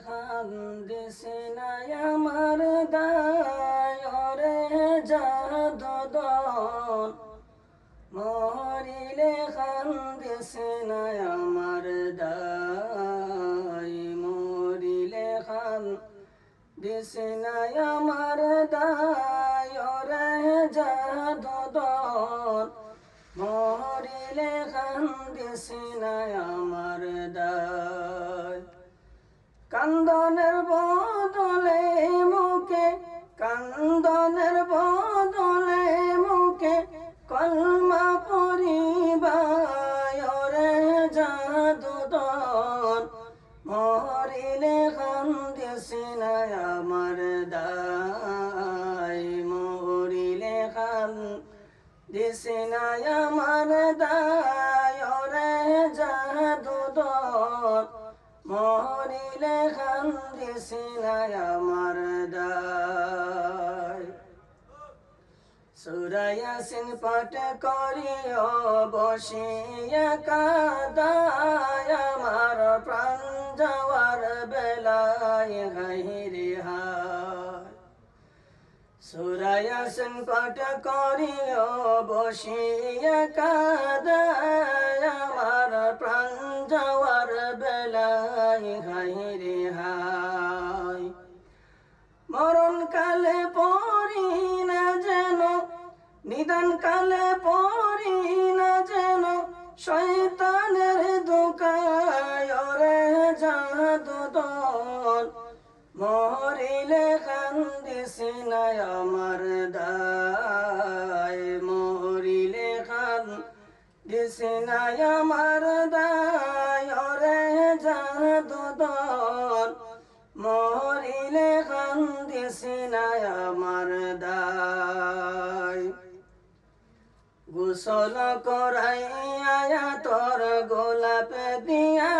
খান্দিসে নাই আমার দায়রে জাদুদন মরিলে খান্দিসে নাই আমার দায় মরিলে খান দিসে নাই আমার দায়রে জাদুদন মরিলে খান্দিসে নাই আমার দায় কান্দনের বদলে মুখে, কান্দনের বদলে মুখে, কলমা পরিবায়রে জাদুদন মরিলে খান্দিসি না আমার দায়। মরিলে খান দিসি না আমার দায় রে মরিলে খান্দিসি না আমার দায়। সুরায়াসিন পাঠ করিও, বসিয়া কাদায়, আমার প্রাণ যাওয়ার বেলায় হাইরে হায়। সুরায়াসিন পাঠ করিও, বসিয়া কাদায়, আমার প্রাণ যাওয়ার বেলায় হাইরে হায়। মরণ কালে পড়ি না যেন নিদান কালে পড়ি না যেন রে জাদুদন মরিলে আমার দায়, মরিলে আমার দায়। রে জাদুদন মরিলে কান্দিসি না আমার দায়। গোসল করাইয়া তোর গোলাপ দিয়া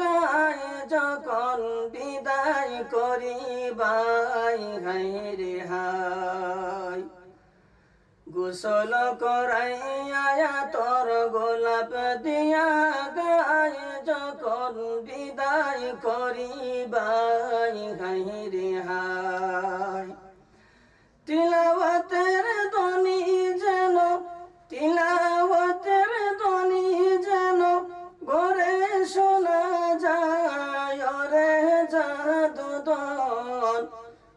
গায় যখন বিদায় করিবাই হাই রে হাই গোসল করাইয়া তোর গোলাপ দিয়া গায় যখন বিদায় করিবাই হাই রে হাই তিলাবতের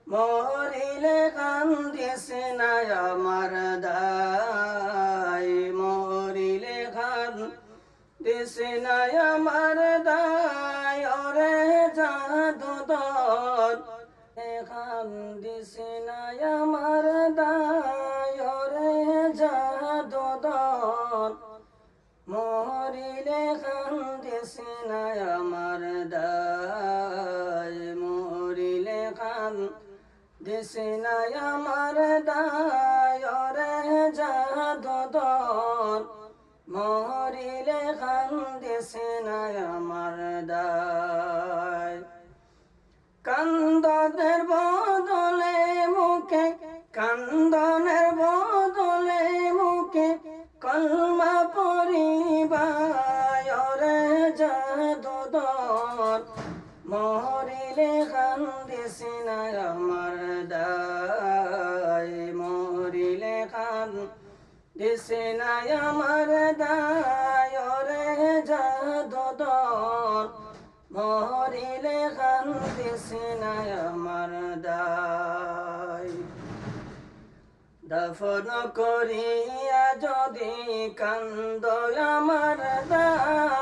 মরিলে কান্দিসে না আমার দায় মরিলে কান দিসে না আমার দায় রে জাদুদন এখান দিসে না আমার দায় রে জাদুদন মরিলে খান দিসে না আমার দায় দিসে না আমার দায় রে জাদুদন মরিলে খান দিসে না আমার দায়। কান্দনের বদলে মুখে, কান্দনের বদলে মুখে কলমা পরিবায়রে জাদুদন মরিলে কান্দিসি না আমার মরিলে কান দিসি না আমার দায় যাদর মরিলে খান দেশে নাই আমার দায়। দফন করিয়া যদি কান্দ আমার দায়